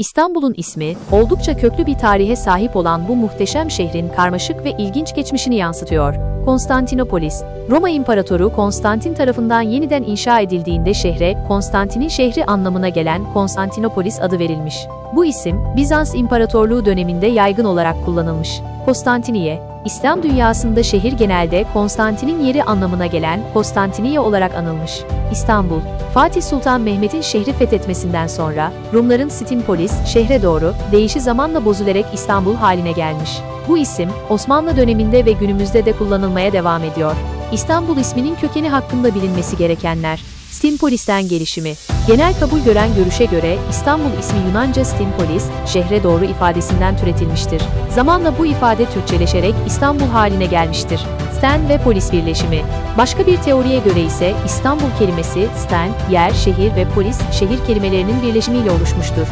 İstanbul'un ismi, oldukça köklü bir tarihe sahip olan bu muhteşem şehrin karmaşık ve ilginç geçmişini yansıtıyor. Konstantinopolis, Roma İmparatoru Konstantin tarafından yeniden inşa edildiğinde şehre, Konstantin'in şehri anlamına gelen Konstantinopolis adı verilmiş. Bu isim, Bizans İmparatorluğu döneminde yaygın olarak kullanılmış. Konstantiniye, İslam dünyasında şehir genelde Konstantin'in yeri anlamına gelen Konstantiniye olarak anılmış. İstanbul, Fatih Sultan Mehmet'in şehri fethetmesinden sonra Rumların Stimpolis şehre doğru değişi zamanla bozularak İstanbul haline gelmiş. Bu isim Osmanlı döneminde ve günümüzde de kullanılmaya devam ediyor. İstanbul isminin kökeni hakkında bilinmesi gerekenler. Stimpolis'ten gelişimi. Genel kabul gören görüşe göre İstanbul ismi Yunanca Stimpolis, şehre doğru ifadesinden türetilmiştir. Zamanla bu ifade Türkçeleşerek İstanbul haline gelmiştir. Sten ve polis birleşimi. Başka bir teoriye göre ise İstanbul kelimesi Sten, yer, şehir ve polis, şehir kelimelerinin birleşimiyle oluşmuştur.